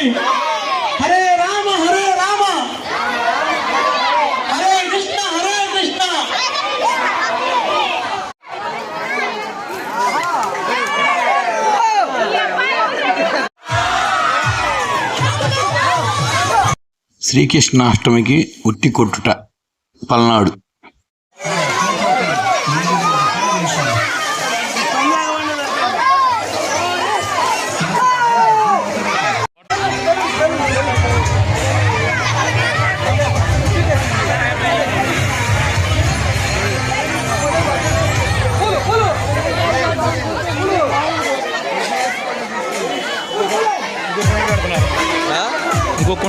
హరే రామ హరే రామ. హరే కృష్ణ హరే కృష్ణ. శ్రీకృష్ణాష్టమికి ఉట్టి కొట్టుట పల్నాడు. ఇంకొక